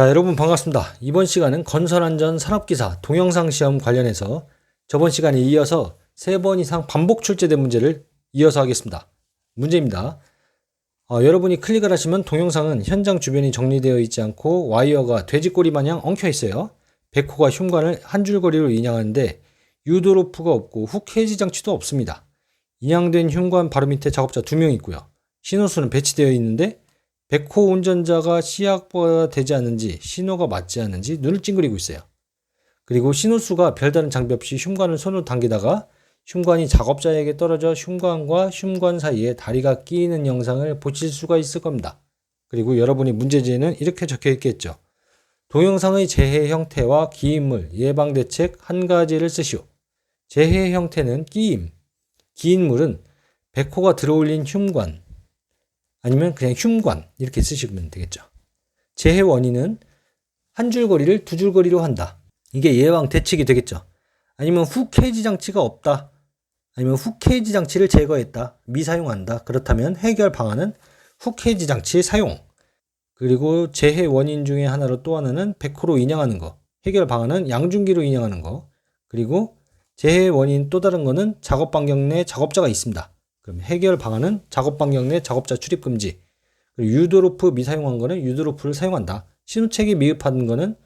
자, 여러분 반갑습니다. 이번 시간은 건설안전 산업기사 동영상 시험 관련해서 저번 시간에 이어서 세 번 이상 반복 출제된 문제를 이어서 하겠습니다. 문제입니다. 어, 여러분이 클릭을 하시면 동영상은 현장 주변이 정리되어 있지 않고 와이어가 돼지꼬리 마냥 엉켜 있어요. 백호가 흉관을 한 줄거리로 인양하는데 유도로프가 없고 훅 해지 장치도 없습니다. 인양된 흉관 바로 밑에 작업자 두 명 있고요. 신호수는 배치되어 있는데 백호 운전자가 시약보가 되지 않는지 신호가 맞지 않는지 눈을 찡그리고 있어요. 그리고 신호수가 별다른 장비 없이 흉관을 손으로 당기다가 흉관이 작업자에게 떨어져 흉관과 흉관 사이에 다리가 끼이는 영상을 보실 수가 있을 겁니다. 그리고 여러분이 문제지에는 이렇게 적혀 있겠죠. 동영상의 재해 형태와 기인물, 예방 대책 한 가지를 쓰시오. 재해 형태는 끼임, 기인물은 백호가 들어올린 흉관, 아니면 그냥 흉관 이렇게 쓰시면 되겠죠. 재해 원인은 한 줄거리를 두 줄거리로 한다. 이게 예방 대책이 되겠죠. 아니면 훅 해지 장치가 없다. 아니면 훅 해지 장치를 제거했다. 미사용한다. 그렇다면 해결 방안은 훅 해지 장치 사용. 그리고 재해 원인 중에 하나로 또 하나는 100호로 인양하는 거. 해결 방안은 양중기로 인양하는 거. 그리고 재해 원인 또 다른 거는 작업 반경 내 작업자가 있습니다. 그럼 해결 방안은 작업 반경 내 작업자 출입 금지. 유도로프 미사용한 거는 유도로프를 사용한다. 신호책이 미흡한 거는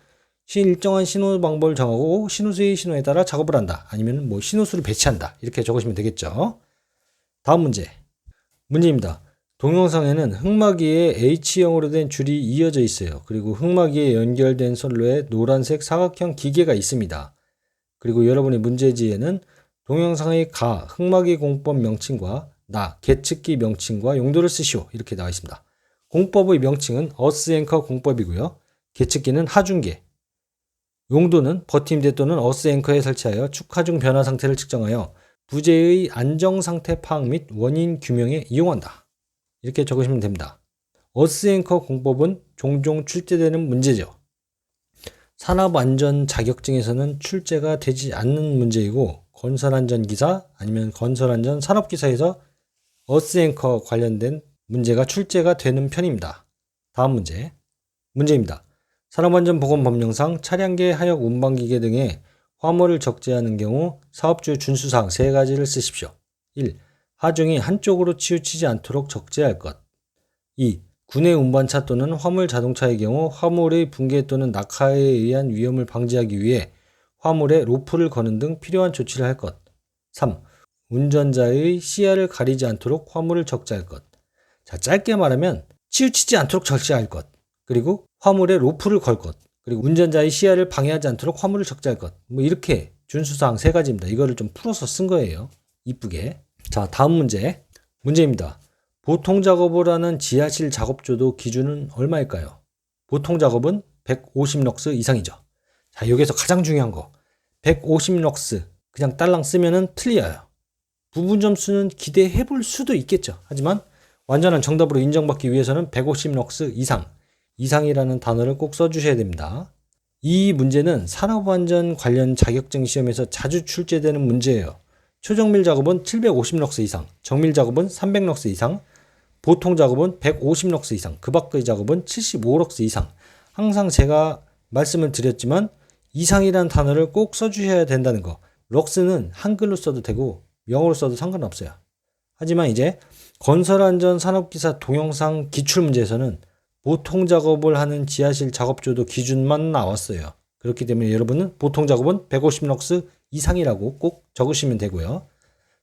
신 일정한 신호 방법을 정하고 신호수의 신호에 따라 작업을 한다. 아니면 뭐 신호수를 배치한다. 이렇게 적으시면 되겠죠. 다음 문제. 문제입니다. 동영상에는 흑마기에 H형으로 된 줄이 이어져 있어요. 그리고 흑마기에 연결된 선로에 노란색 사각형 기계가 있습니다. 그리고 여러분의 문제지에는 동영상의 가, 흑마기 공법 명칭과 나, 계측기 명칭과 용도를 쓰시오. 이렇게 나와 있습니다. 공법의 명칭은 어스앵커 공법이고요. 계측기는 하중계. 용도는 버팀대 또는 어스앵커에 설치하여 축하중 변화 상태를 측정하여 부재의 안정 상태 파악 및 원인 규명에 이용한다. 이렇게 적으시면 됩니다. 어스앵커 공법은 종종 출제되는 문제죠. 산업안전 자격증에서는 출제가 되지 않는 문제이고 건설안전기사 아니면 건설안전 산업기사에서 어스앵커 관련된 문제가 출제가 되는 편입니다. 다음 문제. 문제입니다. 산업안전보건법령상 차량계 하역 운반기계 등의 화물을 적재하는 경우 사업주 준수사항 세 가지를 쓰십시오. 1. 하중이 한쪽으로 치우치지 않도록 적재할 것. 2. 군내 운반차 또는 화물 자동차의 경우 화물의 붕괴 또는 낙하에 의한 위험을 방지하기 위해 화물에 로프를 거는 등 필요한 조치를 할 것. 3. 운전자의 시야를 가리지 않도록 화물을 적재할 것. 자, 짧게 말하면 치우치지 않도록 적재할 것. 그리고 화물에 로프를 걸 것. 그리고 운전자의 시야를 방해하지 않도록 화물을 적재할 것. 뭐 이렇게 준수사항 세 가지입니다. 이거를 좀 풀어서 쓴 거예요. 이쁘게. 자, 다음 문제. 문제입니다. 보통 작업을 하는 지하실 작업조도 기준은 얼마일까요? 보통 작업은 150럭스 이상이죠. 자, 여기서 가장 중요한 거. 150럭스. 그냥 딸랑 쓰면은 틀려요. 부분 점수는 기대해 볼 수도 있겠죠. 하지만 완전한 정답으로 인정받기 위해서는 150럭스 이상, 이상이라는 단어를 꼭 써주셔야 됩니다. 이 문제는 산업안전 관련 자격증 시험에서 자주 출제되는 문제예요. 초정밀 작업은 750럭스 이상, 정밀 작업은 300럭스 이상, 보통 작업은 150럭스 이상, 그 밖의 작업은 75럭스 이상. 항상 제가 말씀을 드렸지만 이상이라는 단어를 꼭 써주셔야 된다는 거. 럭스는 한글로 써도 되고 영어로 써도 상관없어요. 하지만 이제 건설안전 산업기사 동영상 기출문제에서는 보통 작업을 하는 지하실 작업조도 기준만 나왔어요. 그렇기 때문에 여러분은 보통 작업은 150럭스 이상이라고 꼭 적으시면 되고요.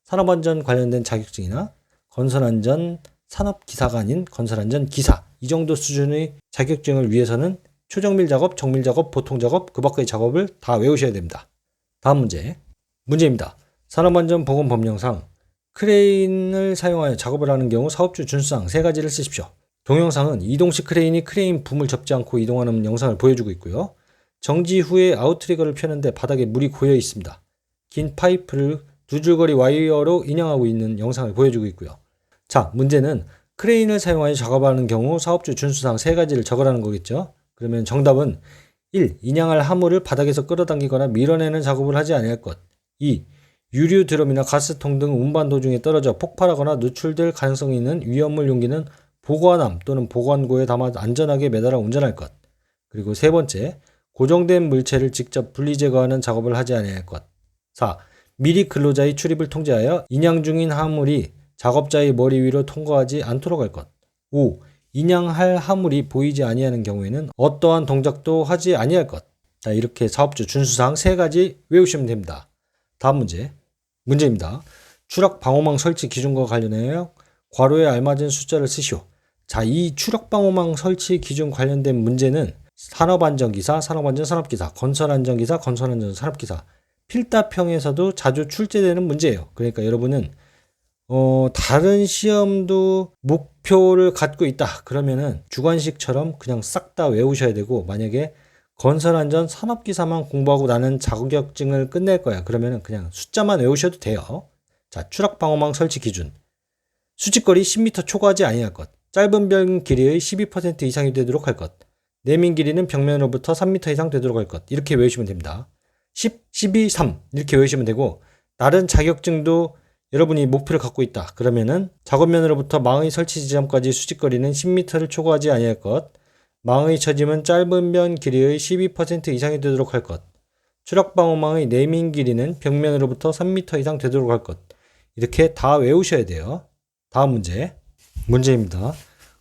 산업안전 관련된 자격증이나 건설안전 산업기사가 아닌 건설안전 기사 이 정도 수준의 자격증을 위해서는 초정밀 작업, 정밀 작업, 보통 작업, 그 밖의 작업을 다 외우셔야 됩니다. 다음 문제. 문제입니다. 산업안전보건법령상 크레인을 사용하여 작업을 하는 경우 사업주 준수사항 세 가지를 쓰십시오. 동영상은 이동식 크레인이 크레인 붐을 접지 않고 이동하는 영상을 보여주고 있고요. 정지 후에 아웃트리거를 펴는데 바닥에 물이 고여 있습니다. 긴 파이프를 두 줄거리 와이어로 인양하고 있는 영상을 보여주고 있고요. 자, 문제는 크레인을 사용하여 작업하는 경우 사업주 준수사항 세 가지를 적으라는 거겠죠. 그러면 정답은 1. 인양할 화물을 바닥에서 끌어당기거나 밀어내는 작업을 하지 아니할 것. 2. 유류 드럼이나 가스통 등 운반 도중에 떨어져 폭발하거나 누출될 가능성이 있는 위험물 용기는 보관함 또는 보관고에 담아 안전하게 매달아 운전할 것. 그리고 세 번째, 고정된 물체를 직접 분리 제거하는 작업을 하지 아니할 것. 4. 미리 근로자의 출입을 통제하여 인양 중인 화물이 작업자의 머리 위로 통과하지 않도록 할 것. 5. 인양할 화물이 보이지 아니하는 경우에는 어떠한 동작도 하지 아니할 것. 자, 이렇게 사업주 준수사항 세 가지 외우시면 됩니다. 다음 문제. 문제입니다. 추락 방호망 설치 기준과 관련하여 괄호에 알맞은 숫자를 쓰시오. 자, 이 추락 방호망 설치 기준 관련된 문제는 산업안전기사, 산업안전 산업기사, 건설안전기사, 건설안전 산업기사 필답형에서도 자주 출제되는 문제예요. 그러니까 여러분은 어, 다른 시험도 목표를 갖고 있다. 그러면은 주관식처럼 그냥 싹 다 외우셔야 되고 만약에 건설안전 산업기사만 공부하고 나는 자격증을 끝낼 거야. 그러면은 그냥 숫자만 외우셔도 돼요. 자, 추락 방어망 설치 기준. 수직거리 10m 초과하지 아니할 것. 짧은 벽 길이의 12% 이상이 되도록 할 것. 내민 길이는 벽면으로부터 3m 이상 되도록 할 것. 이렇게 외우시면 됩니다. 10, 12, 3 이렇게 외우시면 되고 다른 자격증도 여러분이 목표를 갖고 있다. 그러면은 작업면으로부터 망의 설치 지점까지 수직거리는 10m를 초과하지 아니할 것. 망의 처짐은 짧은 면 길이의 12% 이상이 되도록 할 것. 추락방어망의 내민 길이는 벽면으로부터 3m 이상 되도록 할 것. 이렇게 다 외우셔야 돼요. 다음 문제. 문제입니다.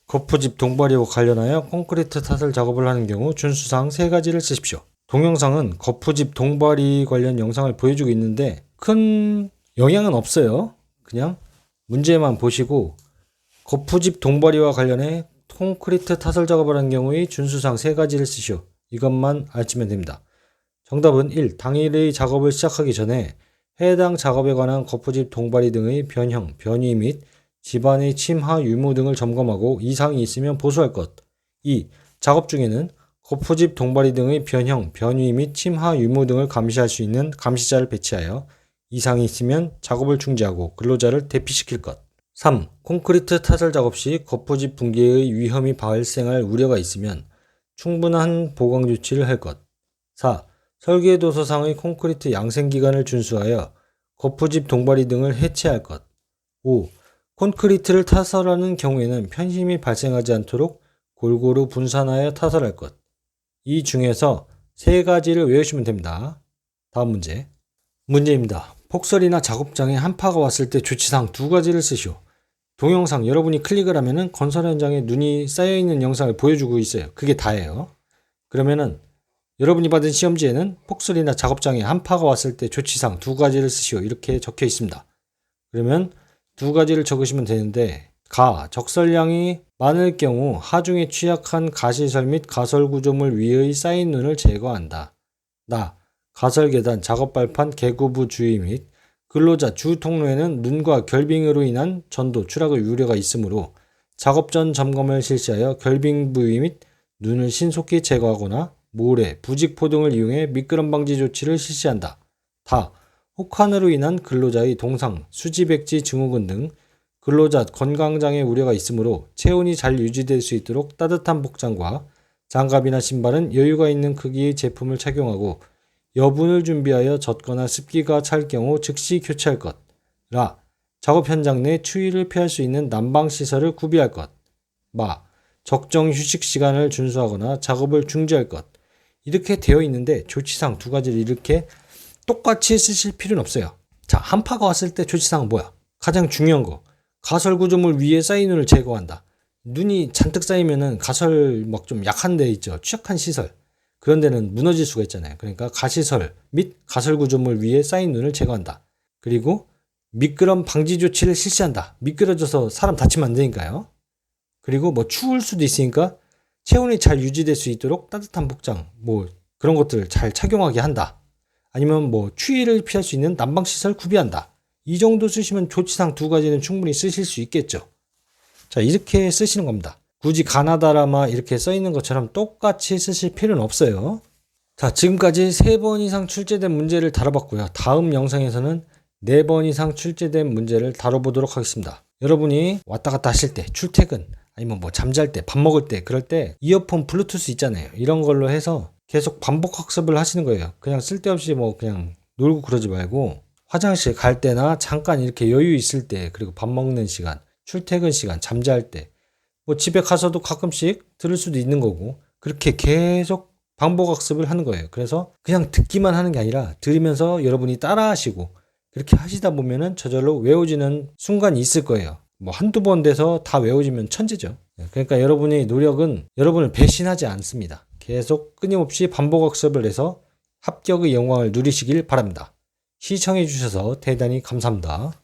거푸집 동바리와 관련하여 콘크리트 타설 작업을 하는 경우 준수사항 세 가지를 쓰십시오. 동영상은 거푸집 동바리 관련 영상을 보여주고 있는데 큰 영향은 없어요. 그냥 문제만 보시고 거푸집 동바리와 관련해 콘크리트 타설 작업을 하는 경우의 준수사항 세 가지를 쓰시오. 이것만 알시면 됩니다. 정답은 1. 당일의 작업을 시작하기 전에 해당 작업에 관한 거푸집 동바리 등의 변형, 변이 및 집안의 침하 유무 등을 점검하고 이상이 있으면 보수할 것. 2. 작업 중에는 거푸집 동바리 등의 변형, 변이 및 침하 유무 등을 감시할 수 있는 감시자를 배치하여 이상이 있으면 작업을 중지하고 근로자를 대피시킬 것. 3. 콘크리트 타설 작업 시 거푸집 붕괴의 위험이 발생할 우려가 있으면 충분한 보강 조치를 할 것. 4. 설계 도서상의 콘크리트 양생 기간을 준수하여 거푸집 동바리 등을 해체할 것. 5. 콘크리트를 타설하는 경우에는 편심이 발생하지 않도록 골고루 분산하여 타설할 것. 이 중에서 세 가지를 외우시면 됩니다. 다음 문제. 문제입니다. 폭설이나 작업장에 한파가 왔을 때 조치사항 두 가지를 쓰시오. 동영상 여러분이 클릭을 하면은 건설 현장에 눈이 쌓여 있는 영상을 보여주고 있어요. 그게 다예요. 그러면은 여러분이 받은 시험지에는 폭설이나 작업장에 한파가 왔을 때 조치사항 두 가지를 쓰시오. 이렇게 적혀 있습니다. 그러면 두 가지를 적으시면 되는데 가 적설량이 많을 경우 하중에 취약한 가시설 및 가설 구조물 위의 쌓인 눈을 제거한다. 나 가설 계단 작업 발판 개구부 주의 및 근로자 주 통로에는 눈과 결빙으로 인한 전도 추락의 우려가 있으므로 작업 전 점검을 실시하여 결빙 부위 및 눈을 신속히 제거하거나 모래, 부직포 등을 이용해 미끄럼 방지 조치를 실시한다. 다 혹한으로 인한 근로자의 동상, 수지백지 증후군 등 근로자 건강장애 우려가 있으므로 체온이 잘 유지될 수 있도록 따뜻한 복장과 장갑이나 신발은 여유가 있는 크기의 제품을 착용하고 여분을 준비하여 젖거나 습기가 찰 경우 즉시 교체할 것. 라. 작업 현장 내 추위를 피할 수 있는 난방 시설을 구비할 것. 마. 적정 휴식 시간을 준수하거나 작업을 중지할 것. 이렇게 되어 있는데 조치상 두 가지를 이렇게 똑같이 쓰실 필요는 없어요. 자, 한파가 왔을 때 조치상은 뭐야? 가장 중요한 거. 가설 구조물 위에 쌓인 눈을 제거한다. 눈이 잔뜩 쌓이면은 가설 막 좀 약한 데 있죠. 취약한 시설. 그런 데는 무너질 수가 있잖아요. 그러니까 가시설 및 가설 구조물 위에 쌓인 눈을 제거한다. 그리고 미끄럼 방지 조치를 실시한다. 미끄러져서 사람 다치면 안 되니까요. 그리고 뭐 추울 수도 있으니까 체온이 잘 유지될 수 있도록 따뜻한 복장, 뭐 그런 것들을 잘 착용하게 한다. 아니면 뭐 추위를 피할 수 있는 난방 시설 구비한다. 이 정도 쓰시면 조치상 두 가지는 충분히 쓰실 수 있겠죠. 자, 이렇게 쓰시는 겁니다. 굳이 가나다라마 이렇게 써 있는 것처럼 똑같이 쓰실 필요는 없어요. 자, 지금까지 세 번 이상 출제된 문제를 다뤄봤고요. 다음 영상에서는 네 번 이상 출제된 문제를 다뤄보도록 하겠습니다. 여러분이 왔다 갔다 하실 때, 출퇴근, 아니면 뭐 잠잘 때, 밥 먹을 때, 그럴 때 이어폰 블루투스 있잖아요. 이런 걸로 해서 계속 반복 학습을 하시는 거예요. 그냥 쓸데없이 뭐 그냥 놀고 그러지 말고 화장실 갈 때나 잠깐 이렇게 여유 있을 때, 그리고 밥 먹는 시간, 출퇴근 시간, 잠잘 때, 뭐 집에 가서도 가끔씩 들을 수도 있는 거고, 그렇게 계속 반복학습을 하는 거예요. 그래서 그냥 듣기만 하는 게 아니라 들으면서 여러분이 따라하시고 그렇게 하시다 보면은 저절로 외워지는 순간이 있을 거예요. 뭐 한두 번 돼서 다 외워지면 천재죠. 그러니까 여러분의 노력은 여러분을 배신하지 않습니다. 계속 끊임없이 반복학습을 해서 합격의 영광을 누리시길 바랍니다. 시청해 주셔서 대단히 감사합니다.